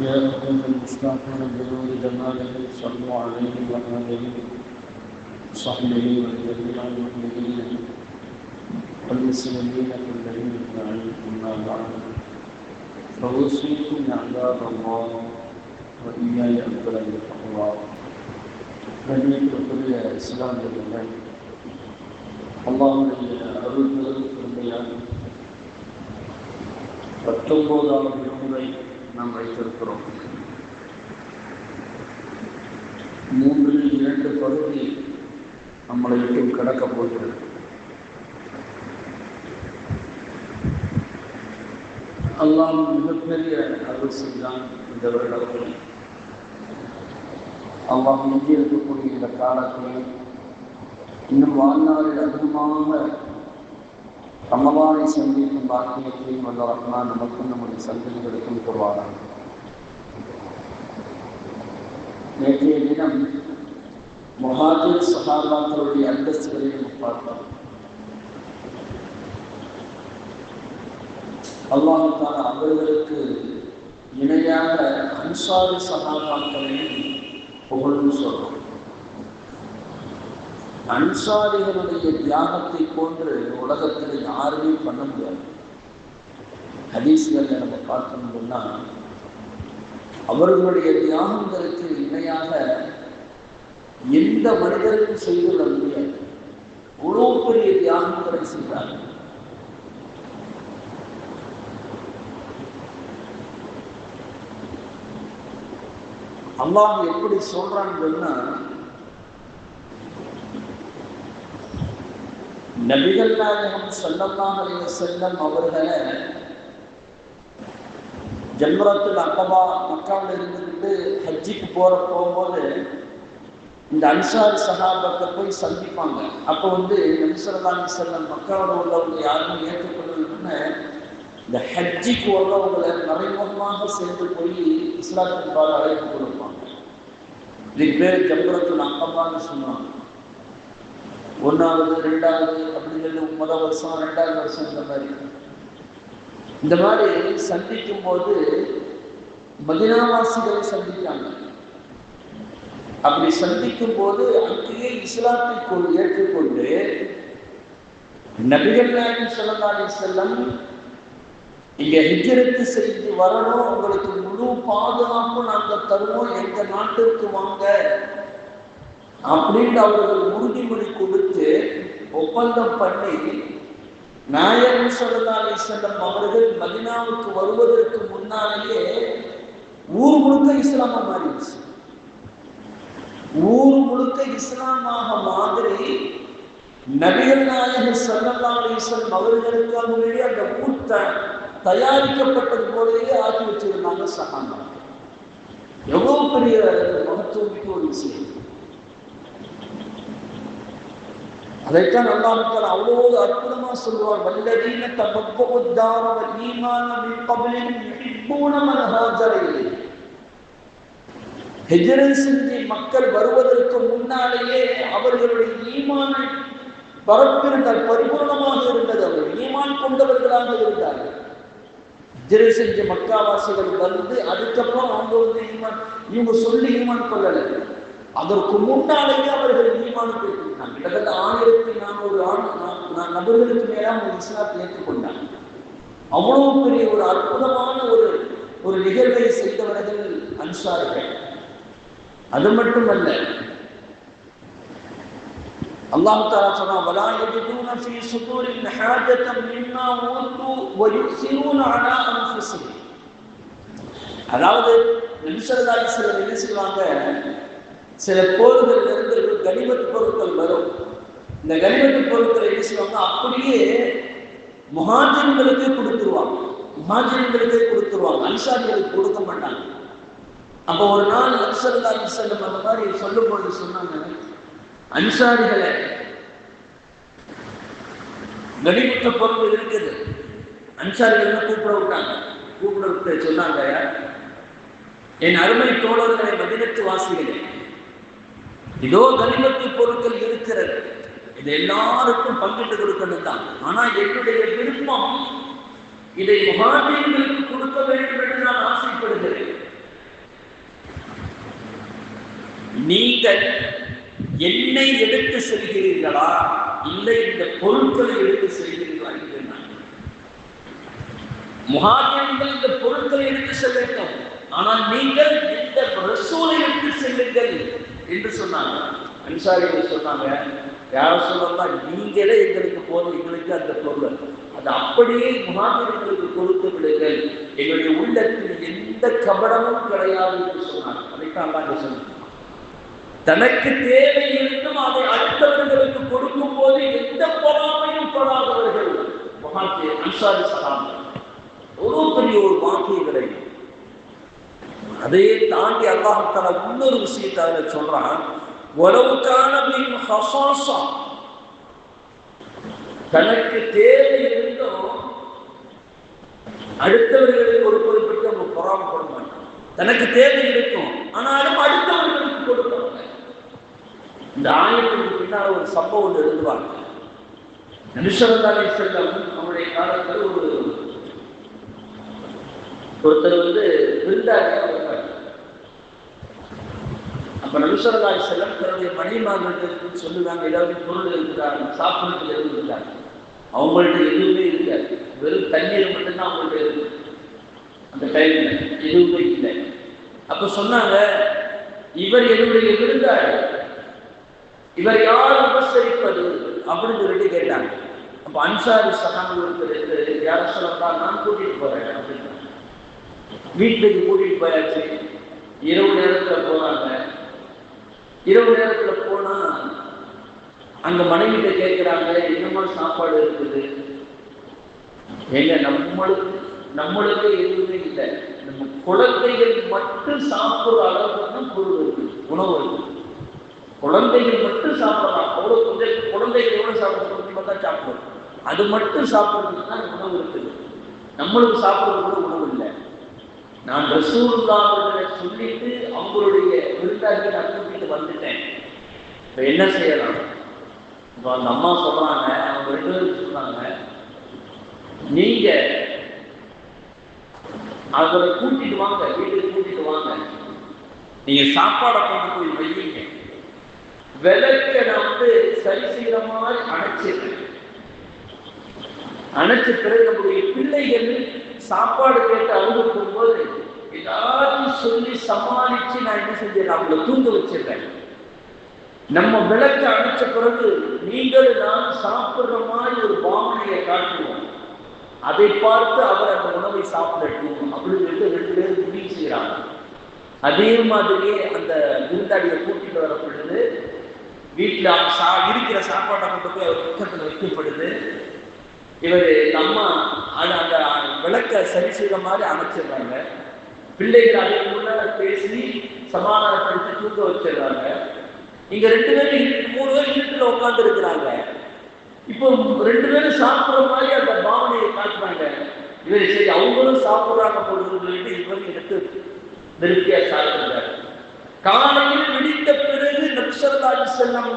يا أيها المصطفون بنور جماله صلوا عليه وآله وصحبه وجميع المؤمنين والمسلمين كلهم أجمعين أما بعد فوصيكم عباد الله وإياي أن أولا بالتقوى نبيك كل إسلام لله اللهم إني أعوذ بك من பத்தொன்பதாவது முறை நாம் வைத்திருக்கிறோம். மூன்றில் இரண்டு பகுதி நம்மளை விட்டு கடக்கப் போகிறது. அல்லாம் மிகப்பெரிய அருள் செய்தான் இந்த வருடத்தில். அல்லாம் இங்கே இருக்கக்கூடிய இந்த காலத்தில் இன்னும் வாழ்நாளில் அதிகமாக ரமலானை சந்திக்கும் பாக்கியத்தையும் வல்ல ரஹ்மான் நமக்கும் நம்முடைய சந்ததிகளுக்கும் கூறுவாராம் நேற்றைய தினம் மொஹாஜிர் சஹாபாக்களுடைய அந்தஸ்துகளை நம்ம பார்த்தோம். அல்லாஹுக்கான அவர்களுக்கு இணையாக அன்சாரி சகாபாக்களையும் புகழ்ந்து சொல்றோம். அன்சாரிகளுடைய தியாகத்தை போன்று உலகத்தில் யாருமே பண்ண முடியாது. ஹதீஸ்கள் நம்ம பார்த்தோம்னா அவர்களுடைய தியாகங்களுக்கு இணையாக எந்த மனிதருக்கும் செய்துள்ள முடியாது. அவ்வளோ பெரிய தியாகங்களை செய்தார்கள். அல்லாஹ் எப்படி சொல்றான்னு நபிகள் நாயகம் சல்லல்லாஹ் அலைஹி வஸல்லம் அவர்களை ஜன்மரத்தில் அக்கபா மக்காவில் இருந்துக்கிட்டு ஹஜ்ஜிக்கு போற போகும்போது இந்த அன்சார் சகாபத்தை போய் சந்திப்பாங்க. அப்போ வந்து நபி செல்லம் அலைஹி மக்காவில் உள்ளவங்க யாரும் ஏற்றுக்கொள்ளணும்னு இந்த ஹஜ்ஜிக்கு உள்ளவங்களை மறைமுகமாக சேர்ந்து போய் இஸ்லாத்தின் பால் அழைப்பு கொடுப்பாங்க இதுக்கு பேர் ஜம்பரத்தில் அக்கப்பான்னு சொன்னாங்க ஒன்றாவது ரெண்டாவது அப்படின்னு முதல் வருஷம் ரெண்டாவது வருஷம் இந்த மாதிரி. இந்த மாதிரி சந்திக்கும் போது மதினாவாசிகளை சந்தித்தாங்க அப்படி சந்திக்கும் போது அங்கேயே இஸ்லாத்தை ஏற்றுக்கொண்டு நபிகள் நாயகம் சொல்லலாடி செல்லம் இங்க ஹிஜரத்து செய்து வரணும் உங்களுக்கு முழு பாதுகாப்பு நாங்கள் தருவோம் எங்க நாட்டிற்கு வாங்க அப்படின்னு அவர்கள் உறுதிமொழி கொடுத்து ஒப்பந்தம் பண்ணி நாயகம் சொல்லதாலே செல்லம் அவர்கள் மதினாவுக்கு வருவதற்கு முன்னாலேயே ஊர் முழுக்க இஸ்லாமா மாறிடுச்சு. ஊர் முழுக்க இஸ்லாமாக மாதிரி நபிகள் நாயகர் சல்லல்லா அலிஸ்லம் அவர்களுக்காக அந்த ஊர் தயாரிக்கப்பட்டது போலவே ஆக்கி வச்சிருந்தாங்க சகானா எவ்வளவு பெரிய மகத்துவமிக்க ஒரு விஷயம். அதைத்தான் அல்லாஹால அவ்வளவு அற்புதமா சொல்லுவார் வல்லதீன தபப்புத்தார ஈமான மின் கபிலின் யுஹிப்பூன மன் ஹாஜர இலைஹி செஞ்சு மக்கள் வருவதற்கு முன்னாலேயே அவர்களுடைய ஈமான பரப்பிருந்தால் பரிபூர்ணமாக இருந்தது அவர் ஈமான் கொண்டவர்களாக இருந்தார்கள் ஹிஜ்ரத் செஞ்ச மக்காவாசிகள் வந்து அதுக்கப்புறம் அவங்க வந்து ஈமான் இவங்க சொல்லி ஈமான் கொள்ளலை அதற்கு முன்னாலேயே அவர்கள் ஈமான் பெற்றிருக்காங்க கிட்டத்தட்ட ஆயிரத்தி நானூறு ஆண்டு நபர்களுக்கு மேலாம் இஸ்லாத்தை ஏற்றுக்கொண்டாங்க அவ்வளவு பெரிய ஒரு அற்புதமான ஒரு ஒரு நிகழ்வை செய்தவர்கள் அன்சார்கள். அது மட்டுமல்ல அல்லாஹ் தாலா சொன்னா வலா யஜிதுன ஃபீ சுதூரின் ஹாஜத்தம் மிம்மா ஊத்து வ யுஸிரூன அலா அன்ஃபுஸிஹிம். அதாவது நபி ஸல்லல்லாஹு அலைஹி வஸல்லம் என்ன செய்வாங்க? சில போர்கள் இருந்து கனிமத் பொருட்கள் வரும். இந்த கனிமத்து பொருட்களை என்ன செய்வாங்க அப்படியே முஹாஜின்களுக்கு கொடுத்துருவாங்க. முஹாஜின்களுக்கு கொடுத்துருவாங்க. அன்சாரிகளுக்கு கொடுக்க மாட்டாங்க. அப்போ ஒரு நாள் அன்சல்லா அலிசல்லம் அந்த மாதிரி சொல்லும் பொழுது சொன்னாங்க அன்சாரிகளை கனிமத்த பொருள் இருக்குது அன்சாரிகள் கூப்பிட விட்டாங்க? கூப்பிட விட்டு சொன்னாங்க என் அருமை தோழர்களை மதினத்து வாசிகளே இதோ கனிமத்து பொருட்கள் இருக்கிறது. இது எல்லாருக்கும் பங்கிட்டு கொடுக்கணும் தான் ஆனா என்னுடைய விருப்பம் இதை மகாதீர்களுக்கு கொடுக்க வேண்டும் என்று நான் ஆசைப்படுகிறேன். நீங்கள் என்னை எடுத்து செல்கிறீர்களா? இல்லை இந்த பொருட்களை எடுத்து செல்கிறீர்களா என்று நான் முகாமியங்கள் இந்த பொருட்களை எடுத்து செல்ல வேண்டும். ஆனால் நீங்கள் இந்த ரசூலை என்று சொன்னாங்க. அன்சாரிகள் சொன்னாங்க யார் சொல்லலாம் நீங்களே எங்களுக்கு போதும் எங்களுக்கு அந்த பொருள் அது அப்படியே முகாமியர்களுக்கு கொடுத்து விடுங்கள். எங்களுடைய உள்ளத்தில் எந்த கபடமும் கிடையாது என்று சொன்னாங்க. அதைத்தான் அல்லாஹ் சொன்னாங்க தனக்கு தேவை இருந்தும் அதை அடுத்தவர்களுக்கு கொடுக்கும் போது எந்த பொறாமையும் படாதவர்கள். மகாத்தே அன்சாரி சலாம் ஒரு பெரிய ஒரு வாக்கியம் கிடைக்கும் அதையே தாண்டி அல்லாஹால இன்னொரு விஷயத்தை அதில் சொல்றான். உறவுக்கான மின் தனக்கு தேவை இருந்தும் அடுத்தவர்களுக்கு ஒரு பற்றி அவங்க பொறாமப்பட மாட்டாங்க. தனக்கு தேவை இருக்கும் ஆனாலும் அடுத்தவர்களுக்கு கொடுப்பாங்க. இந்த ஆயிரத்துக்கு பின்னால் ஒரு சம்பவம் எழுதுவாங்க. நிமிஷந்தாலே செல்லம் அவருடைய காலத்தில் ஒரு ஒருத்தர் வந்து விருந்தாளி அப்ப நபிசரதாய் செல்லம் தன்னுடைய மணிமார்களுக்கு சொல்லுவாங்க ஏதாவது பொருள் இருக்கிறாங்க சாப்பிடுறதுக்கு எதுவும் இல்லை அவங்கள்ட்ட எதுவுமே இருக்காது. வெறும் தண்ணீர் மட்டும்தான் அவங்கள்ட்ட இருக்கு. அந்த டைம்ல எதுவுமே இல்லை. அப்ப சொன்னாங்க இவர் என்னுடைய விருந்தாளி. இவர் யார் உபசரிப்பது? அப்படின்னு சொல்லிட்டு கேட்டாங்க. அப்ப அன்சாரி சகாமல் இருக்கிறது யார சொல்லப்பா நான் கூட்டிட்டு போறேன். அப்படின்னு வீட்டுக்கு கூட்டிட்டு போயாச்சு. இரவு நேரத்துல போறாங்க இரவு நேரத்துல போனா அங்க மனைவிட்ட கேட்கிறாங்க என்னமா சாப்பாடு இருக்குது? எங்க நம்மளுக்கு நம்மளுக்கு எதுவுமே இல்லை. நம்ம குழந்தைகள் மட்டும் சாப்பிடுற அளவுக்கு தான் பொருள் இருக்கு உணவு இருக்கு. குழந்தைகள் மட்டும் சாப்பிடலாம். அவ்வளவு கொஞ்சம் குழந்தைகள் எவ்வளவு சாப்பிடுறது தான் சாப்பிடும் அது மட்டும் சாப்பிடுறதுக்கு தான் உணவு இருக்குது. நம்மளுக்கு சாப்பிடுறது நான் உணவு இல்லை நான் சொல்லிட்டு அவங்களுடைய விருந்தாக்கி நான் கூட்டிட்டு வந்துட்டேன். இப்போ என்ன செய்யலாம்? இப்போ அந்த அம்மா சொல்றாங்க அவங்க ரெண்டு பேரும் சொன்னாங்க நீங்க அவரை கூட்டிட்டு வாங்க வீட்டுக்கு கூட்டிட்டு வாங்க. நீங்க சாப்பாடை கொண்டு போய் வைங்க விளக்க நான் வந்து சரி செய்யற மாதிரி அணைச்சிருக்கேன் அணைச்ச பிறகு நம்முடைய பிள்ளைகள் சாப்பாடு கேட்டு அழுகும் போது எல்லாரும் சொல்லி சமாளிச்சு நான் என்ன செஞ்சேன்? அவங்கள தூங்க வச்சிருக்கேன் நம்ம விளக்க அடிச்ச பிறகு நீங்கள் நான் சாப்பிடுற மாதிரி ஒரு பாவனையை காட்டுவோம். அதை பார்த்து அவர் அந்த உணவை சாப்பிடட்டும் அப்படின்னு சொல்லிட்டு ரெண்டு பேரும் முடிவு செய்யறாங்க அதே மாதிரியே அந்த விருந்தாடியை கூட்டிட்டு வரப்படுது வீட்டில் சா இருக்கிற சாப்பாட்டை கொண்டு போய் அவர் பக்கத்தில் வைக்கப்படுது. இவர் அம்மா அது அந்த விளக்க சரி செய்கிற மாதிரி அமைச்சிடுறாங்க பிள்ளைகள் அதே முன்னால பேசி சமாதானப்படுத்தி தூக்க வச்சிடுறாங்க இங்க ரெண்டு பேரும் மூணு பேர் வீட்டுல உட்கார்ந்து இருக்கிறாங்க. இப்போ ரெண்டு பேரும் சாப்பிடுற மாதிரி அந்த பாவனையை காட்டுறாங்க. இவர் சரி அவங்களும் சாப்பிடுறாங்க போடுறது சொல்லிட்டு இவர் எடுத்து திருப்தியா சாப்பிடுறாரு. காலையில் விடித்த பிறகு நக்சரதாஜி செல்லம்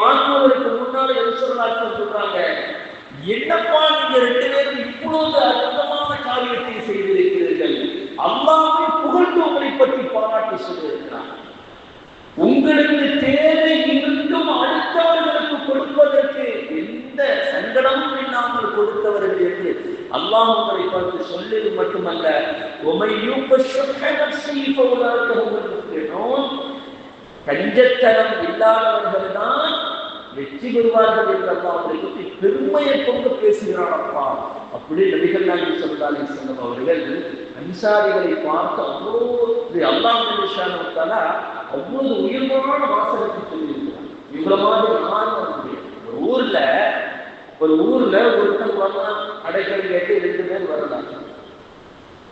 பார்க்குவதற்கு முன்னால் நக்சரதாஜி சொல்றாங்க என்னப்பா நீங்க ரெண்டு பேரும் இவ்வளவு அற்புதமான காரியத்தை செய்திருக்கிறீர்கள்? அல்லாமே புகழ்ந்து உங்களை பற்றி பாராட்டி சொல்லியிருக்கிறார். உங்களுக்கு தேவை இருந்தும் அடுத்தவர்களுக்கு கொடுப்பதற்கு எந்த சங்கடமும் இல்லாமல் கொடுத்தவர்கள் என்று அல்லாஹ் உங்களை பார்த்து சொல்லியது மட்டுமல்ல உமையும் கஞ்சத்தனம் இல்லாதவர்கள் தான் வெற்றி பெறுவார்கள் என்று அல்லாஹ் அவரை பற்றி பெருமையை கொண்டு பேசுகிறான் அப்பா. அப்படி நபிகள் நாயகி சொல்லாலே செல்லும் அவர்கள் அன்சாரிகளை பார்த்து அவ்வளோ இது அல்லாஹ் நிமிஷான அவ்வளவு உயர்வான வாசகத்தை சொல்லியிருக்கிறார் இவ்வளவு மாதிரி நான் ஒரு ஊர்ல ஒரு ஊர்ல ஒருத்தன் வரலாம் அடைக்கல் கேட்டு ரெண்டு பேர் வரலாம்.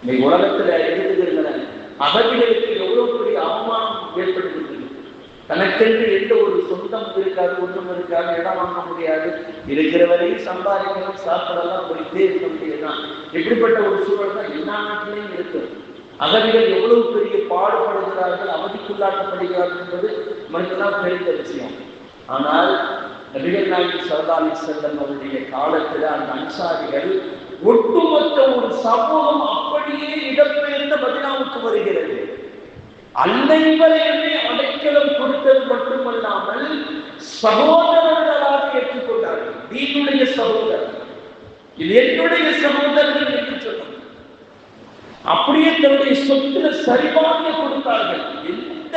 இன்னைக்கு உலகத்துல எழுதுகின்றன அகதிகளுக்கு எவ்வளவு பெரிய அவமானம் ஏற்படுகிறது தனக்கென்று எந்த ஒரு சொந்தம் இருக்காது ஒன்றும் இருக்காது இடம் வாங்க முடியாது. இருக்கிற வரையும் சம்பாதிக்கணும் சாப்பிடலாம் போயிட்டே இருக்க முடியுதுதான். இப்படிப்பட்ட ஒரு சூழல் தான் எல்லா நாட்டிலையும் இருக்கு. அகதிகள் எவ்வளவு பெரிய பாடுபடுகிறார்கள் அவதிக்குள்ளாக்கப்படுகிறார்கள் என்பது நமக்கெல்லாம் தெரிந்த விஷயம். ஆனால் நபிகள் நாயகி சரதாலி செல்லம் அவருடைய காலத்தில் அந்த அன்சாரிகள் ஒட்டுமொத்த ஒரு சமூகம் அப்படியே இடம்பெயர்ந்த மதினாவுக்கு வருகிறது. அன்னைவரையுமே அடைக்கலம் கொடுத்தது மட்டுமல்லாமல் சகோதரர்களாக ஏற்றுக்கொண்டார்கள் நீனுடைய சகோதரர். இது என்னுடைய சகோதரர்கள் என்று சொன்னார். அப்படியே தன்னுடைய சொத்துல சரிபாக கொடுத்தார்கள். எந்த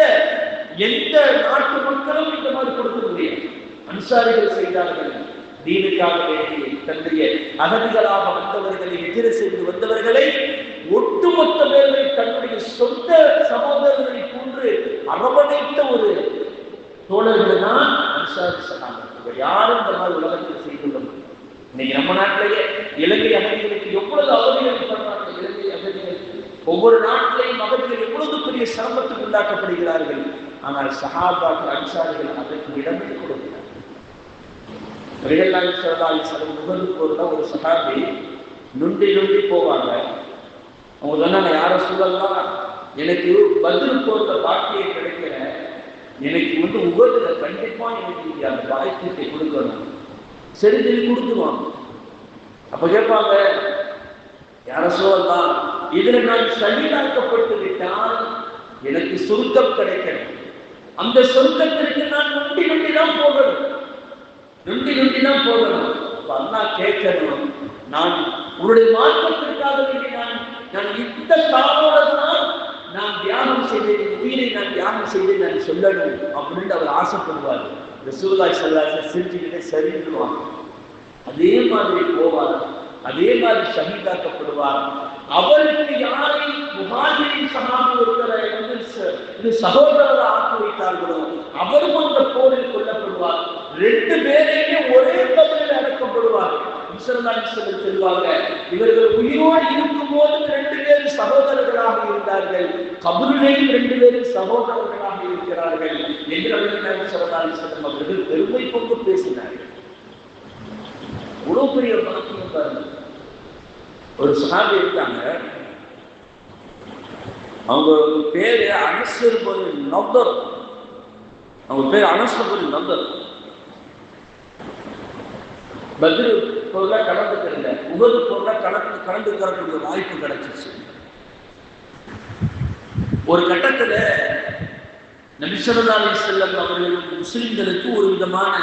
எந்த நாட்டு மக்களும் இந்த மாதிரி கொடுக்க முடியாது அன்சாரிகள் செய்தார்கள். தீனுக்காக வேண்டி தன்னுடைய அகதிகளாக வந்தவர்களை எதிர செய்து வந்தவர்களை ஒட்டுமொத்த பேர்களை தன்னுடைய சொந்த சகோதரர்களை போன்று அரவணைத்த ஒரு தோழர்கள் தான் அன்சாரி சொன்னாங்க இவர் யாரும் இந்த மாதிரி உலகத்தில் செய்துள்ள முடியும்? இன்னைக்கு நம்ம நாட்டிலேயே இலங்கை அகதிகளுக்கு எவ்வளவு அவதிகள் பண்றாங்க இலங்கை அகதிகள்? ஒவ்வொரு நாட்டிலையும் அகதிகள் எவ்வளவு பெரிய சிரமத்துக்கு உள்ளாக்கப்படுகிறார்கள்? ஆனால் சஹாபாக்கள் அன்சாரிகள் அதற்கு இடமே கொடுக்கிறார் ரிகல்லாய் சரதாய் சரம் முகது போர்ல ஒரு சகாபி நுண்டி நுண்டி போவாங்க. அவங்க சொன்னாங்க யார சூழல்லாம் எனக்கு பதில் போர்ல பாக்கியம் கிடைக்கல எனக்கு வந்து உகதுல கண்டிப்பா எனக்கு அந்த பாக்கியத்தை கொடுக்கணும். சரி சரி கொடுத்துருவாங்க அப்ப கேட்பாங்க யார சூழல்லாம் இதுல நான் சகிதாக்கப்பட்டு விட்டால் எனக்கு சுருக்கம் கிடைக்கணும். அந்த சொர்க்கத்திற்கு நான் நொண்டி நொண்டி தான் போகணும். நொண்டி நொண்டி தான் போகணும். அண்ணா கேட்கணும் நான் உன்னுடைய மாற்றத்திற்காக வேண்டி நான் நான் இந்த காலோட நான் தியானம் செய்தேன் உயிரை நான் தியானம் செய்தேன் நான் சொல்லணும் அப்படின்னு அவர் ஆசைப்படுவார். ரசூலாய் சொல்லாச சிரிச்சுக்கிட்டே சரிந்துருவாங்க அதே மாதிரி போவார். அதே மாதிரி ஷஹீதாக்கப்படுவார். அவருக்கு யாரை முகாஜிரின் சகாபு ஒருத்தரை வந்து ச- இது சகோதரர் ஆக்கி வைத்தார்களோ அவரும் அந்த போரில் கொல்லப்படுவார். ரெண்டு பேரையுமே ஒரே பதிலில் அடக்கப்படுவார் சொல்வாங்க இவர்கள் உயிரோடு இருக்கும் போது ரெண்டு பேரும் சகோதரர்களாக இருந்தார்கள். கபருளையும் ரெண்டு பேரும் சகோதரர்களாக இருக்கிறார்கள். என்று அவர்கள் சரதாரி அவர்கள் பெருமை கொண்டு பேசினார்கள். இவ்வளவு பெரிய பாக்கியம் பாருங்க. ஒரு சஹாபி இருக்காங்க. அவங்க பேரு அனஸ்வர் ஒரு அவங்க பேர் அனசர் நந்தர் பதில் பத்ரு பொருளா கலந்து உகது பொருளா கலந்து கலந்து தரக்கூடிய வாய்ப்பு கிடைச்சிச்சு ஒரு கட்டத்துல நபிசல்லா செல்லம் அவர்கள் முஸ்லிம்களுக்கு ஒரு விதமான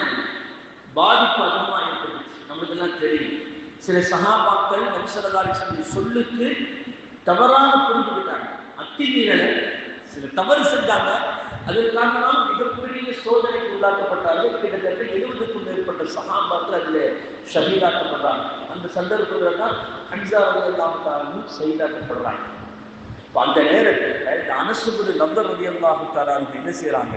பாதிப்பு அதிகமாக ஏற்பட்டுச்சு. நம்மளுக்கெல்லாம் தெரியும். சில சகாபாக்கள் நபிசல்லா செல்லம் சொல்லுக்கு தவறாக புரிஞ்சுக்கிட்டாங்க. அத்துமீறலை சில தவறு செஞ்சாங்க. அதற்காக காரணமாக மிகப்பெரிய சோதனைக்கு உள்ளாக்கப்பட்டார்கள். கிட்டத்தட்ட எழுபதுக்கும் மேற்பட்ட சகாபாக்கள் அதில் ஷஹீதாக்கப்படுறாங்க. அந்த சந்தர்ப்பத்தில் தான் ஹன்சா அல்லாஹாலும் ஷஹீதாக்கப்படுறாங்க. இப்போ அந்த நேரத்தில் இந்த அனசுபுரி நம்பர் ரவி அல்லாஹாலும் என்ன செய்யறாங்க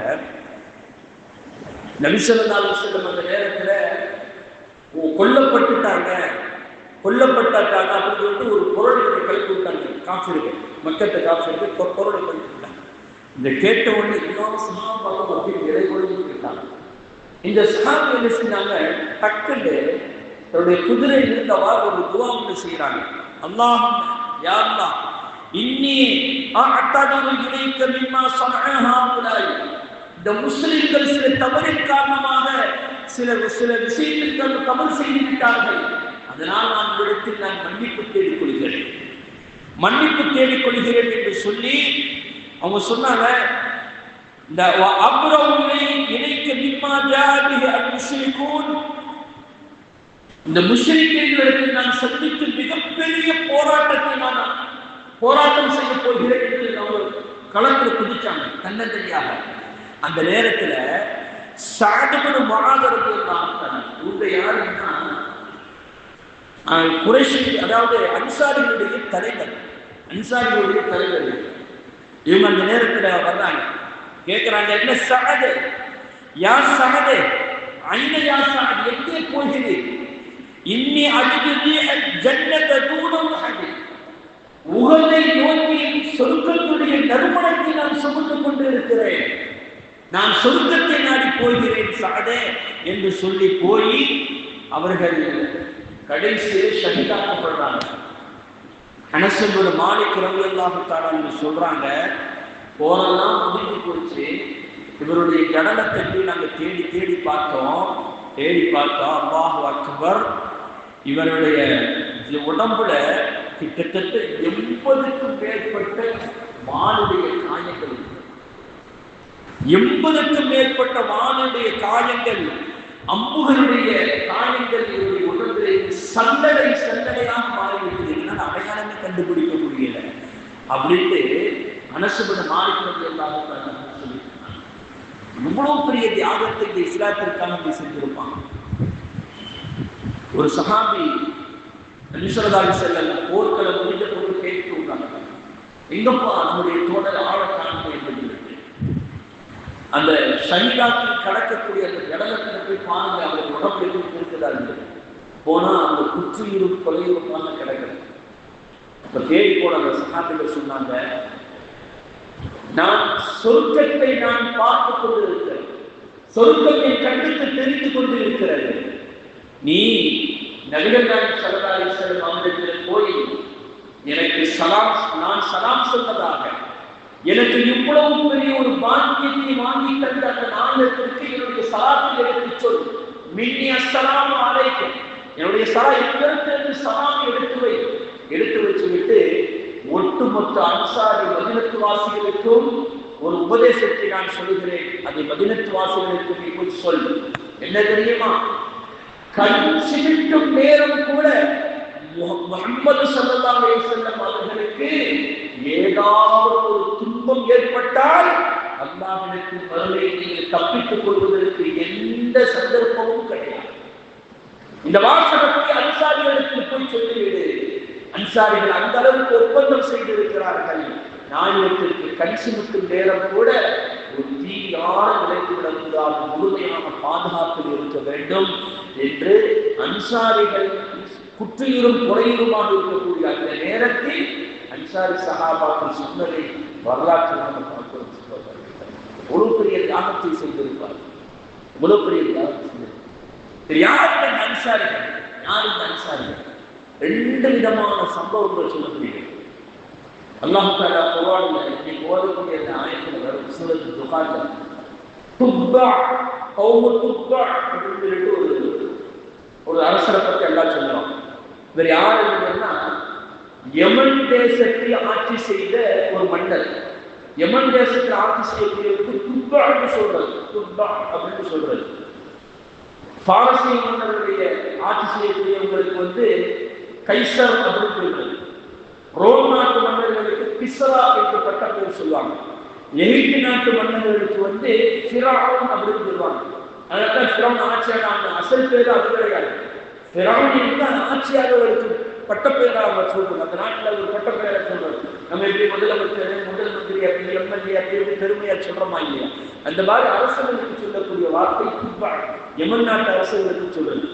நபிசல்லாலும் அந்த நேரத்தில் கொல்லப்பட்டுட்டாங்க. கொல்லப்பட்டாங்க அப்படின்னு சொல்லிட்டு ஒரு பொருளை கழிப்பு விட்டாங்க. காஃபிருக்கு மக்கத்தை காஃபிருக்கு பொருளை கழித்து இந்த கேட்ட உடனே எல்லா சகாபாவும் அப்படி இறைவொழுங்கு விட்டாங்க இந்த சகாபி என்ன செஞ்சாங்க? டக்குன்னு தன்னுடைய குதிரை இருந்தவா ஒரு துவா ஒன்று செய்யறாங்க அல்லாஹ் யாருலாம் இன்னி அத்தகரு இணைக்க மிம்மா சனஹாவுலாய் இந்த முஸ்லிம்கள் சில தவறின் காரணமாக சில சில விஷயங்களுக்கு தவறு செய்து விட்டார்கள். அதனால் நான் இடத்தில் நான் மன்னிப்பு தேடிக் கொள்கிறேன் மன்னிப்பு தேடிக் கொள்கிறேன் என்று சொல்லி அவங்க சொன்னாங்க இந்த அப்ரவுனை இணைக்க மிம்மா ஜாபிஹி அல் இந்த முஸ்லிம்களுக்கு நான் சந்தித்து மிகப்பெரிய போராட்டத்தை நான் போராட்டம் செய்ய போகிறேன் என்று அவங்க களத்தில் குதிச்சாங்க தன்னந்தனியாக. அந்த நேரத்துல சாதகனு மகாதரத்தை இவங்க யாருன்னா குறைஷி அதாவது அன்சாரிகளுடைய தலைவர் அன்சாரிகளுடைய தலைவர். இவங்க அந்த நேரத்தில் வர்றாங்க. கேட்கிறாங்க என்ன சகது யார் சகது ஐன யார் சகது எங்கே போகிறேன் இன்னி அடிக்கடி ஜன்னத்தை தூரம் அடி உகதை நோக்கி சொர்க்கத்துடைய நறுமணத்தை நான் சுமந்து கொண்டு இருக்கிறேன் நான் சொர்க்கத்தை நாடி போகிறேன் சாதே என்று சொல்லி போய் அவர்கள் கடைசியில் ஷஹீதாக்கப்படுறாங்க அனசனோட மாலிக் ரவி அல்லாஹு சொல்றாங்க போரெல்லாம் முடிஞ்சு போச்சு. இவருடைய கடனத்தை போய் நாங்கள் தேடி தேடி பார்த்தோம். தேடி பார்த்தோம். அல்லாஹு அக்பர். இவருடைய உடம்புல கிட்டத்தட்ட எண்பதுக்கும் மேற்பட்ட மானுடைய காயங்கள். எண்பதுக்கும் மேற்பட்ட மானுடைய காயங்கள் அம்புகளுடைய காயங்கள் இவருடைய உடம்பிலே சல்லடை கண்டுபிடிக்க முடியல அப்படின்ட்டு மனசுபட மாறிக்கிறது எல்லாரும் சொல்லியிருக்காங்க. இவ்வளவு பெரிய தியாகத்தை இந்த இஸ்லாத்திற்காக இங்கே செஞ்சிருப்பாங்க. ஒரு சஹாபி நிசரதாரி செல்ல போர்க்களை முடிந்த போது கேட்டு விட்டாங்க எங்கப்பா நம்முடைய தோழர் ஆழ காணும் என்று அந்த ஷஹீதாக்கில் கடக்கக்கூடிய அந்த கடலத்தில் போய் பாருங்க அவர் உடம்பு எதுவும் இருக்குதா இருந்தது போனா அந்த குற்றியூரும் கொலையூருமான கிடக்கிறது இப்போ தேடி போன அந்த சகாபிகள் சொன்னாங்க நான் சொர்க்கத்தை நான் பார்த்து கொண்டு இருக்கிறேன் சொர்க்கத்தை கண்டித்து தெரிந்து கொண்டு இருக்கிறது நீ நபிகள் நாயகம் ஸல்லல்லாஹு அலைஹி போய் எனக்கு சலாம் நான் சலாம் சொன்னதாக. எனக்கு இவ்வளவு பெரிய ஒரு பாக்கியத்தை வாங்கி தந்த அந்த நாயகத்திற்கு என்னுடைய சலாத்தை எடுத்து சொல். மின்னி அசலாம் அழைக்கும் என்னுடைய சலா எங்கிருந்து சலாம் எடுத்து வை. ஒட்டுமொத்த அன்சாரி மதினத்து வாசிகளுக்கும் ஒரு உபதேசத்தை நான் சொல்லுகிறேன். அதை மதினத்து வாசிகளுக்கு நீ போய் சொல். என்ன தெரியுமா? கண் சிமிட்டும் நேரம் கூட முகமது முஹம்மது ஸல்லல்லாஹு அலைஹி அவர்களுக்கு ஏதாவது ஒரு துன்பம் ஏற்பட்டால் அல்லாஹ்விற்கு மறுமை நீங்கள் தப்பித்துக் கொள்வதற்கு எந்த சந்தர்ப்பமும் கிடையாது. இந்த வாசகத்தை அன்சாரிகளுக்கு போய் சொல்லிவிடு. அன்சாரிகள் அந்த அளவுக்கு ஒப்பந்தம் செய்திருக்கிறார்கள். நாயகத்திற்கு கண் சிமிட்டும் நேரம் கூட ஒரு தீயான நிலைத்து விடக்கூடாது முழுமையான பாதுகாப்பில் இருக்க வேண்டும் என்று அன்சாரிகள் குற்றியிலும் குறையிலுமாக இருக்கக்கூடிய அந்த நேரத்தில் அன்சாரி சகாபாக்கள் சொன்னதை வரலாற்று நாம் பார்க்கிறோம் ஒரு பெரிய தியாகத்தை செய்திருப்பார் இவ்வளவு பெரிய தியாகத்தை செய்திருப்பார் யார் இந்த அன்சாரிகள்? யார் இந்த அன்சாரிகள்? ரெண்டு விதமான சம்பவங்கள் சொல்ல முடியும் அல்லாஹ் தாலா குர்ஆன்ல இன்னைக்கு ஓதக்கூடிய அந்த ஆயத்தில் வரும் சூரத்து துகான்ல துப்பா கௌமு துப்பா அப்படின்னு சொல்லிட்டு ஒரு ஒரு அரசரை பற்றி எல்லாம் சொல்றோம் இவர் யார் அப்படின்னா யமன் தேசத்தில் ஆட்சி செய்த ஒரு மன்னர். யமன் தேசத்தில் ஆட்சி செய்யக்கூடியவருக்கு துப்பான்னு சொல்றது துப்பா அப்படின்னு சொல்றது பாரசீக மன்னருடைய ஆட்சி செய்யக்கூடியவங்களுக்கு வந்து கைசர் அப்படின்னு சொல்றது. ரோம் நாட்டு மன்னர்களுக்கு பிசரா என்று பட்ட பேர் சொல்லுவாங்க. எகிப்து நாட்டு மன்னர்களுக்கு வந்து ஃபிரௌன் அப்படின்னு சொல்லுவாங்க. அதனால ஃபிரௌன் ஆட்சியாளர் அசல் பேர் அது கிடையாது. ஃபிரௌன் தான் ஆட்சியாளர்களுக்கு பட்ட பேரா அவங்க சொல்றாங்க அந்த நாட்டில் ஒரு பட்ட பேரை சொல்றது. நம்ம எப்படி முதலமைச்சர் முதல் மந்திரி அப்படி எம்எல்ஏ அப்படி எப்படி பெருமையா சொல்றோமா இல்லையா? அந்த மாதிரி அரசர்களுக்கு சொல்லக்கூடிய வார்த்தை யமன் நாட்டு அரசுகளுக்கு சொல்றது.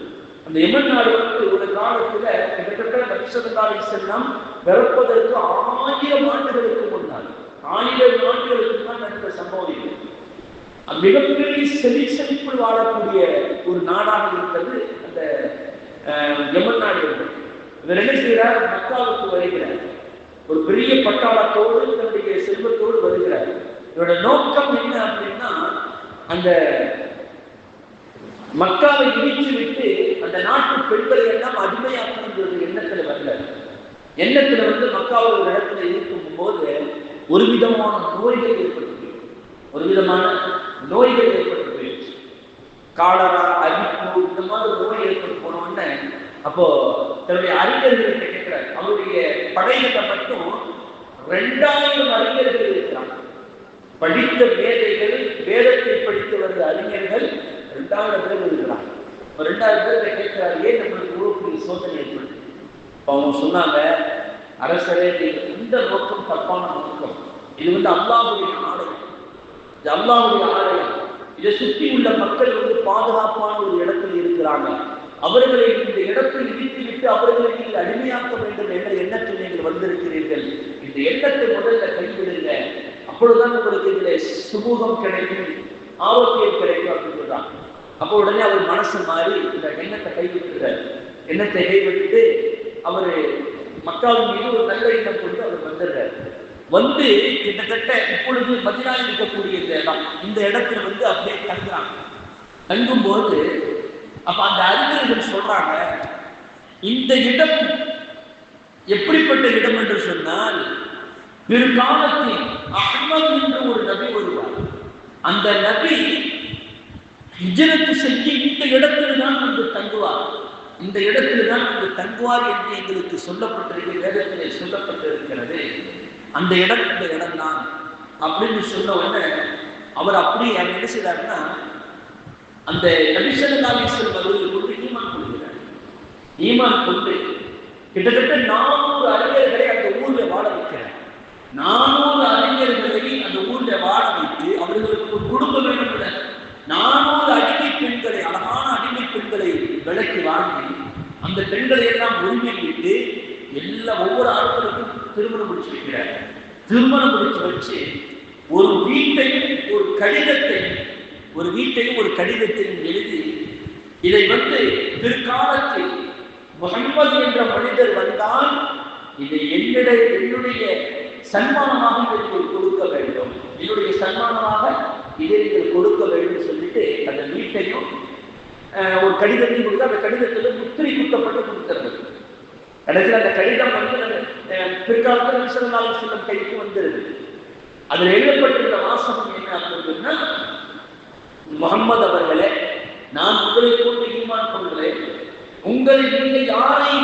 அந்த எமன் நாடு வந்து ஒரு காலத்துல கிட்டத்தட்ட நபிசல்லாவை செல்லம் பிறப்பதற்கு ஆயிரம் ஆண்டுகளுக்கு முன்னால் ஆயிரம் ஆண்டுகளுக்கு தான் நடந்த சம்பவம் இது. மிகப்பெரிய செலி செழிப்பில் வாழக்கூடிய ஒரு நாடாக இருக்கிறது அந்த அஹ், நாடு இவர் என்ன செய்கிறார்? மக்காவுக்கு வருகிறார். ஒரு பெரிய பட்டாளத்தோடு தன்னுடைய செல்வத்தோடு வருகிறார். இவரோட நோக்கம் என்ன அப்படின்னா அந்த மக்காவை இடித்து விட்டு அந்த நாட்டு பெண்களை எல்லாம் அடிமையாக்கணுங்கிற எண்ணத்துல வரல. எண்ணத்துல வந்து மக்காவில் ஒரு இடத்துல இருக்கும் போது ஒரு விதமான நோய்கள் ஏற்பட்டு ஒரு விதமான நோய்கள் ஏற்பட்டு போயிடுச்சு காலரா அரிப்பு இந்த மாதிரி நோய் ஏற்பட்டு போன உடனே அப்போ தன்னுடைய அறிஞர்கள் கேட்கிறார். அவருடைய படைகளை மட்டும் ரெண்டாயிரம் அறிஞர்கள் இருக்கிறாங்க. படித்த வேதைகள் வேதத்தை படித்து வந்த அறிஞர்கள் ரெண்டாவது பேர் இருக்கிறாங்க. ஒரு ரெண்டாவது பேர் கேட்கிறாரு ஏன் நம்மளுக்கு உருவக்கூடிய சோதனை ஏற்படுது அப்ப அவங்க சொன்னாங்க அரசரே இந்த நோக்கம் தப்பான நோக்கம்? இது வந்து அல்லாவுடைய ஆலயம். இது அல்லாவுடைய ஆலயம். இதை சுற்றி உள்ள மக்கள் வந்து பாதுகாப்பான ஒரு இடத்தில் இருக்கிறாங்க. அவர்களை இந்த இடத்தை இடித்து விட்டு அவர்களை நீங்கள் அடிமையாக்க வேண்டும் என்ற எண்ணத்தில் நீங்கள் வந்திருக்கிறீர்கள். இந்த எண்ணத்தை முதல்ல கைவிடுங்க. அப்பொழுதுதான் உங்களுக்கு இதுல சுமூகம் கிடைக்கும். ஆரோக்கியம் கிடைக்கும் அப்படின்னு சொல்றாங்க. அப்போ உடனே அவர் மனசு மாறி இந்த எண்ணத்தை கைவிட்டுறாரு. எண்ணத்தை கைவிட்டு அவரு மக்கள் மீது ஒரு நல்ல எண்ணம் கொண்டு அவர் வந்துடுறாரு. வந்து கிட்டத்தட்ட இப்பொழுது மதினாவில் இருக்கக்கூடிய இந்த இடம் இந்த இடத்துல வந்து அப்படியே தங்குறாங்க. தங்கும்போது அப்ப அந்த அறிஞர்கள் சொல்றாங்க இந்த இடம் எப்படிப்பட்ட இடம் என்று சொன்னால் பிற்காலத்தில் அகமது என்று ஒரு நபி வருவார். அந்த நபி ஹிஜரத்து செஞ்சு இந்த இடத்தில் தான் வந்து தங்குவார். இந்த இடத்தில் தான் வந்து தங்குவார் என்று எங்களுக்கு சொல்லப்பட்டிருக்கிறது வேதத்திலே சொல்லப்பட்டிருக்கிறது. அந்த இடம் இந்த இடம் தான். அப்படின்னு சொன்ன உடனே அவர் அப்படி என்ன செய்தாருன்னா அந்த நபிசல்லாமீஸ்வரர் அவர்கள் கொண்டு ஈமான் கொள்கிறார். ஈமான் கொண்டு கிட்டத்தட்ட நானூறு அறிஞர்களை அந்த ஊரில் வாழ வைக்கிறார். நானூறு அறிஞர்கள் அந்த ஊர்ல வாழ வைத்து அவர்களுக்கு ஒரு குடும்பம் வேண்டும் என நானூறு அடிமை பெண்களை அழகான அடிமை பெண்களை விலக்கி வாங்கி அந்த பெண்களை எல்லாம் உரிமை விட்டு எல்லா ஒவ்வொரு ஆட்களுக்கும் திருமணம் முடிச்சு வைக்கிறார் திருமணம் முடிச்சு வச்சு ஒரு வீட்டையும் ஒரு கடிதத்தையும் ஒரு வீட்டையும் ஒரு கடிதத்தையும் எழுதி இதை வந்து பிற்காலத்தில் முகமது என்ற மனிதர் வந்தால் இதை என்னுடைய என்னுடைய சன்மானமாக நீங்கள் கொடுக்க வேண்டும். என்னுடைய சன்மானமாக இதை நீங்கள் கொடுக்க வேண்டும் சொல்லிட்டு அந்த வீட்டையும் ஒரு கடிதத்தையும் கொடுத்து அந்த கடிதத்தில் முத்திரை குத்தப்பட்டு கொடுத்துருந்தது கடைசியில் அந்த கடிதம் வந்து பிற்காலத்தில் விசரநாள் செல்லும் கைக்கு வந்துருது அதில் எழுதப்பட்டிருந்த வாசகம் என்ன அப்படின்னா முகம்மது அவர்களே நான் உங்களை கொண்டு ஈமான் கொள்கிறேன் உங்களில் நீங்கள் யாரை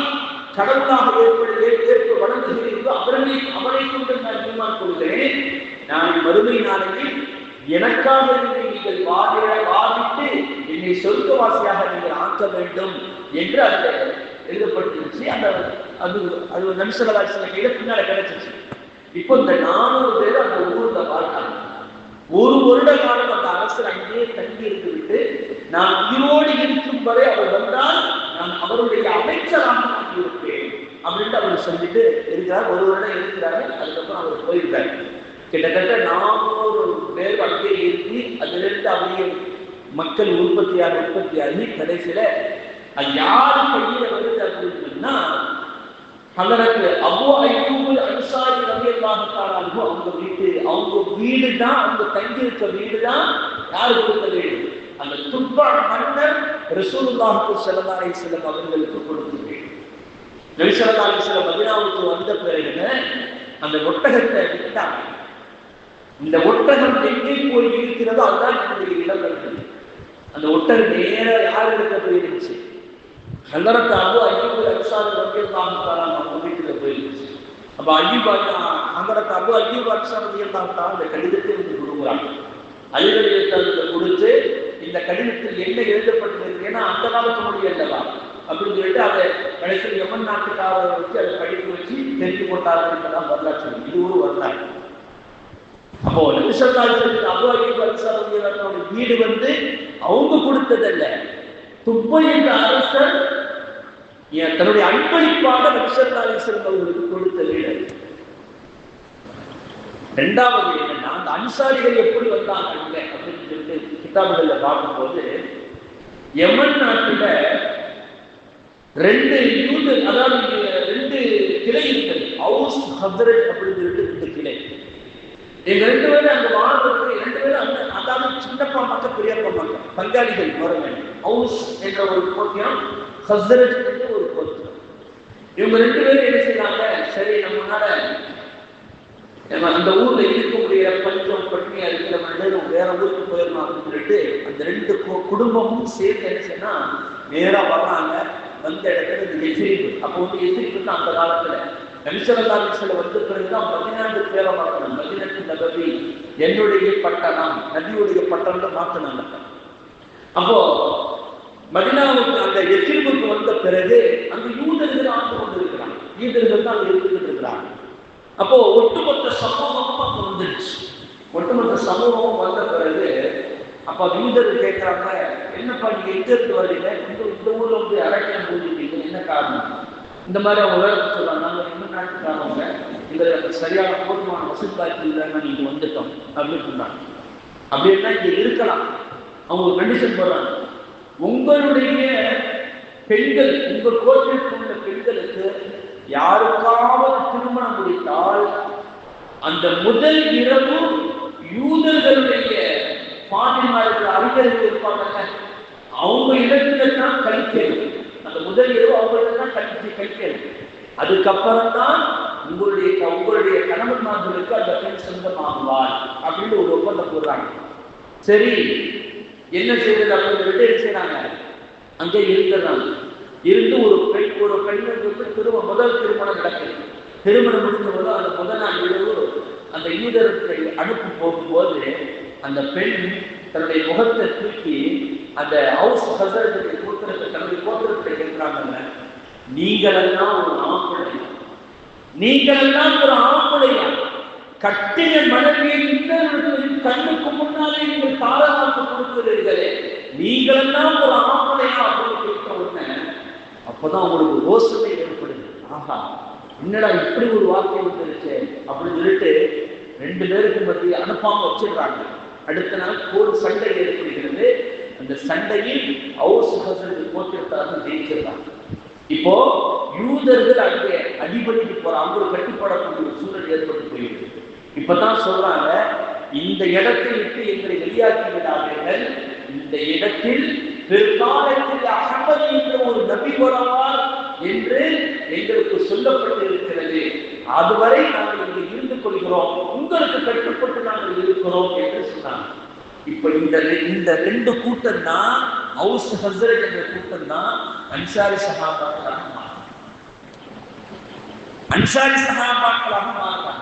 கடவுளாக ஏற்படு ஏற்பு வழங்குகிறீர்களோ அவர்களை அவரை கொண்டு நான் ஈமான் கொள்கிறேன் நான் மறுமை நாளையில் எனக்காக இருந்து நீங்கள் வாதிட வாதிட்டு என்னை சொர்க்கவாசியாக நீங்கள் ஆக்க வேண்டும் என்று அந்த எழுதப்பட்டிருச்சு அந்த அது அது ஒரு நம்சலவாசி கையில பின்னால கிடைச்சிச்சு இப்போ இந்த நானூறு பேர் அந்த ஊர்ல வாழ்ந்தாங்க. ஒரு வருட காலம் அந்த அரசர் அங்கேயே தங்கி இருந்து விட்டு நான் உயிரோடு இருக்கும் வரை அவர் வந்தால் நான் அவருடைய அமைச்சராக நான் இருப்பேன் அப்படின்ட்டு அவர் சொல்லிட்டு இருக்கிறார். ஒரு வருடம் இருக்கிறாரு. அதுக்கப்புறம் அவர் போயிருக்காரு. கிட்டத்தட்ட நானூறு பேர் அங்கேயே இருந்து அதிலிருந்து அப்படியே மக்கள் உற்பத்தியாக உற்பத்தியாகி கடைசியில அது யாரு கையில வருது அப்படின்னு ஹலரத்து அதற்கு ஐயூபு அன்சாரி ரலியல்லாஹு தஆலா அவங்க வீட்டு அவங்க வீடு தான் அவங்க தங்கியிருக்க வீடு தான் யாரு கொடுத்த வீடு அந்த துப்பா மன்னர் ரசூலுல்லாஹுக்கு ஸல்லல்லாஹு சில வஸல்லம் அவர்களுக்கு கொடுத்த வீடு நபி வந்த பிறகு அந்த ஒட்டகத்தை விட்டாங்க. இந்த ஒட்டகம் எங்கே போய் இருக்கிறதோ அதுதான் என்னுடைய இடம் அந்த ஒட்டகம் நேர யார் எடுக்க போயிருந்துச்சு? கல்லறத்தாவு ஐயூப் அன்சாரி ரலியல்லாஹு தஆலா அவங்க வீட்டுல போயிருந்துச்சு. அப்ப ஐயூப் அங்கரத்தாவு ஐயூப் அன்சாரி ரலியல்லாஹு தஆலா அந்த கடிதத்தை வந்து கொடுக்குறாங்க. அலிரலியத்தை கொடுத்து இந்த கடிதத்தில் என்ன எழுதப்பட்டிருக்கு? ஏன்னா அந்த காலத்து மொழி அல்லவா? அப்படின்னு சொல்லிட்டு அதை கடைசியில் எமன் நாட்டுக்காரர் வச்சு அதை படிக்க வச்சு தெரிந்து கொண்டார்கள் வரலாற்று இது ஒரு வரலாறு. அப்போ நபிசல்லாசத்துக்கு அபு அய்யூப் அன்சாரோட வீடு வந்து அவங்க கொடுத்ததல்ல. துப்பை என்ற அரசர் என் தன்னுடைய அன்பளிப்பாக நபிசல்லாசன் அவர்களுக்கு கொடுத்த வீடர் ரெண்டாவது என்னன்னா அந்த அன்சாரிகள் எப்படி வந்தாங்க அங்க அப்படின்னு சொல்லிட்டு கிட்டாபுகள்ல பார்க்கும்போது எமன் நாட்டுல ரெண்டு யூது அதாவது ரெண்டு கிளை இருக்குது. ஹவுஸ் ஹசரத் அப்படின்னு சொல்லிட்டு ரெண்டு கிளை. எங்க ரெண்டு பேரும் அங்க வாழ்றதுக்கு ரெண்டு பேரும் அந்த அதாவது சின்னப்பா மக்கள் பெரியப்பா மக்கள் பங்காளிகள் வரங்க ஹவுஸ் என்ற ஒரு போட்டியம் ஹசரத் இவங்க ரெண்டு பேரும் என்ன செய்யறாங்க சரி நம்மளால நம்ம அந்த ஊர்ல இருக்கக்கூடிய பஞ்சம் பட்டினியா இருக்கிற மனிதர் வேற ஊருக்கு போயிடணும் அப்படின்னு சொல்லிட்டு அந்த ரெண்டு குடும்பமும் சேர்ந்து என்ன செய்யனா நேரா வர்றாங்க. வந்த இடத்துல இந்த எசிரிப்பு அப்போ வந்து எசிரிப்பு அந்த காலத்துல. நபிசல்லாசில வந்த பிறகுதான் பதினான்கு பேரை மாற்றணும் பதினெட்டு நபதி என்னுடைய பட்டணம் நபியுடைய பட்டணம் மாற்றினாங்க அப்போ மதினாவுக்கு அந்த எசிரிப்புக்கு வந்த பிறகு அந்த யூதர்கள் ஆண்டு கொண்டிருக்கிறாங்க யூதர்கள் தான் இருந்துகிட்டு இருக்கிறாங்க அப்போ ஒட்டுமொத்த சமூகமும் அங்க வந்துருச்சு ஒட்டுமொத்த சமூகமும் வந்த பிறகு அப்ப யூதர் கேட்கிறாங்க என்னப்பா நீங்க எங்க இருந்து வர்றீங்க இந்த இந்த ஊர்ல வந்து அரக்கியம் போயிருக்கீங்க என்ன காரணம்? இந்த மாதிரி அவங்க உலகத்தை சொல்றாங்க. நாங்க என்ன நாட்டுக்காரவங்க எங்களுக்கு சரியான போதுமான வசதி வாய்ப்பு இல்லைன்னா நீங்க வந்துட்டோம். அப்படின்னு சொன்னாங்க. அப்படின்னா இங்க இருக்கலாம். அவங்க கண்டிஷன் போடுறாங்க. உங்களுடைய பெண்கள் உங்க கோட்டிற்கு உள்ள பெண்களுக்கு யாருக்காவது திருமணம் முடித்தால் அந்த முதல் இரவு யூதர்களுடைய பாண்டிமார்கள் அறிஞர்கள் இருப்பாங்க அவங்க இடத்துல தான் கழிக்கிறது அந்த முதல் இரவு அவங்களுக்கு தான் கழிச்சு கழிக்கிறது அதுக்கப்புறம் தான் உங்களுடைய உங்களுடைய கணவன்மார்களுக்கு அந்த பெண் சொந்தமாகுவார் அப்படின்னு ஒரு ஒப்பந்தம் போடுறாங்க. சரி என்ன செய்வது அப்படின்னு சொல்லிட்டு செய்யறாங்க அங்கே இருக்கிறாங்க இருந்து ஒரு பெண் ஒரு பெண்ணுக்கு திரும்ப முதல் திருமணம் நடக்குது திருமணம் முடிஞ்சபோதும் அந்த முதல் நாள் இரவு அந்த யூதருக்கு அனுப்பி போகும்போது அந்த பெண் தன்னுடைய முகத்தை தூக்கி அந்த ஹவுஸ் ஹசரத்துடைய கோத்திரத்தை தன்னுடைய கோத்திரத்தை கேட்கிறாங்க நீங்களெல்லாம் ஒரு ஆம்பளை நீங்களெல்லாம் ஒரு ஆம்பளையா? கட்டிய மனைவியை இன்னொருவரின் கண்ணுக்கு முன்னாலே நீங்கள் தாரமாக்கு கொடுக்கிறீர்களே. நீங்கள் எல்லாம் ஒரு ஆம்பளையா அப்படின்னு கேட்க உடனே அப்பதான் உங்களுக்கு யோசனை ஏற்படுது. ஆஹா என்னடா இப்படி ஒரு வார்த்தை வந்துருச்சு அப்படின்னு சொல்லிட்டு ரெண்டு பேருக்கு மத்திய அனுப்பாம வச்சிடுறாங்க. அடுத்த நாள் ஒரு சண்டை ஏற்படுகிறது. அந்த சண்டையில் அவுஸ் ஹசனுக்கு கோத்திரத்தார்கள் ஜெயிச்சிடுறாங்க. இப்போ யூதர்கள் அங்கே அடிபடிக்கு போற அவங்க கட்டுப்படக்கூடிய சூழல் ஏற்பட்டு போயிருக்கு இப்பதான் சொல்றாங்க இந்த இடத்தை விட்டு எங்களை வெளியாக்கி விடாதீர்கள். இந்த இடத்தில் பிற்காலத்தில் அகமது என்ற ஒரு நபி வருவார் என்று எங்களுக்கு சொல்லப்பட்டு இருக்கிறது அதுவரை நாங்கள் இங்கு இருந்து கொள்கிறோம். உங்களுக்கு கட்டுப்பட்டு நாங்கள் இருக்கிறோம் என்று சொன்னாங்க. இப்ப இந்த இந்த ரெண்டு கூட்டம் தான் ஹவுஸ் ஹசரத் என்ற கூட்டம் தான் அன்சாரி சகாபாக்களாக மாறும். அன்சாரி சகாபாக்களாக மாறுறாங்க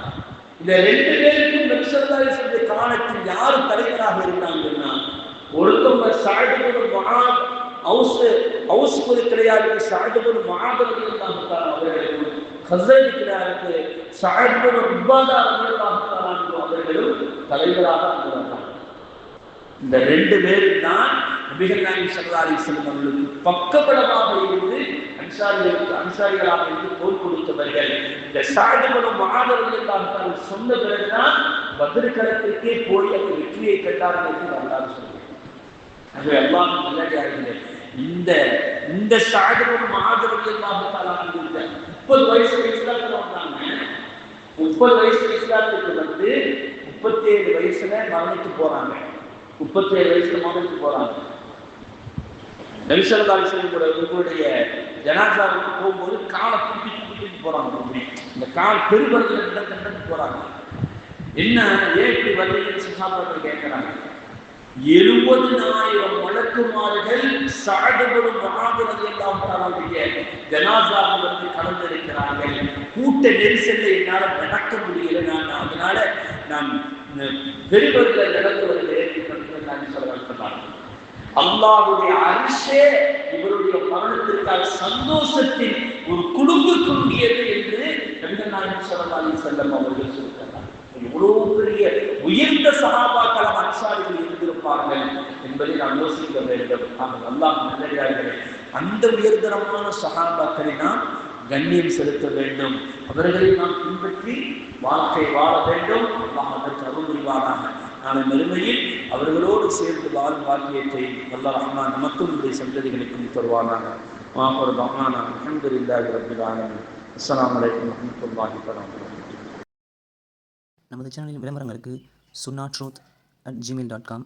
இந்த ரெண்டு பேருக்கும் நபிசல்லாரி காலத்தில் யார் தலைவராக இருந்தாங்கன்னா ஒருத்தவங்க சாய்டுபடு மகா ஹவுஸ் ஹவுஸ் பொது கிடையாது சாய்டுபடு அவர்களும் ஹசன் ஹசரத் சாய்டுபடு உபாதா அவர்களும் தலைவராக இருந்தார்கள் இந்த ரெண்டு பேரும் தான் நபிகள் நாயகம் ஸல்லல்லாஹு அலைஹி வஸல்லம் அவர்களுக்கு பக்கபலமாக இருந்து அன்சாரிகளுக்கு அன்சாரிகளாக இருந்து போர் கொடுத்தவர்கள். இந்த சாதிபனும் மகாதவர்கள் சொன்ன பிறகுதான் பதிர்கலத்திற்கே போய் அந்த வெற்றியை கண்டார்கள் என்று வரலாறு சொல்கிறேன். அது எல்லாம் நல்லடியார்களே இந்த இந்த சாதிபனும் மகாதவர்கள் முப்பது வயசு இஸ்லாத்துல வந்தாங்க. முப்பது வயசு இஸ்லாத்துக்கு வந்து முப்பத்தி ஏழு வயசுல மரணித்து போறாங்க. முப்பத்தி ஏழு வயசுல மரணித்து போறாங்க. நபிசல்லா அலிஸ்லம் கூட ஜனாசாவுக்கு போகும்போது காலை தூக்கி தூக்கி போறாங்க அப்படி இந்த கால் பெருவரத்துல கிட்ட கிட்ட போறாங்க. என்ன ஏன் இப்படி வரலன்னு சகாபாக்கள் கேட்கிறாங்க. எழுபதினாயிரம் வழக்குமார்கள் சாடுபடும் மகாபரதி எல்லாம் அவருடைய ஜனாசாவில் வந்து கலந்திருக்கிறார்கள். கூட்ட நெரிசல்ல என்னால் நடக்க முடியல நான். அதனால நான் பெருவர்கள் நடந்து வருகிறேன் என்று நான் சொல்ல அல்லாவுடைய அரிசே இவருடைய மரணத்திற்காக சந்தோஷத்தில் ஒரு குடும்பத்துடையது என்று நபிகள் நாயகம் செல்லம் அவர்கள் சொல்கிறார் எவ்வளவு பெரிய உயர்ந்த சகாபாக்கள் அன்சாரிகள் இருந்திருப்பார்கள் என்பதை நாம் யோசிக்க வேண்டும். ஆனால் அல்லாஹ் நல்லடியார்களே அந்த உயர்தரமான சகாபாக்களை நாம் கண்ணியம் செலுத்த வேண்டும். அவர்களை நாம் பின்பற்றி வாழ்க்கை வாழ வேண்டும். அல்லாஹ் அதற்கு அருள் புரிவானாக. நாளை மறுமையில் அவர்களோடு சேர்ந்து வாழும் பாக்கியத்தை அல்லா ரஹ்மான் நமக்கும் இந்த சந்ததிகளுக்கும் தருவானாக. மாபர் பஹானா அலமதுல்லாஹி ரபில் ஆலமீன். அஸ்ஸலாமு அலைக்கும் வரஹ்மத்துல்லாஹி வபரகாத்துஹு. நமது சேனலின் விளம்பரங்களுக்கு Chunna truth at Gmail dot com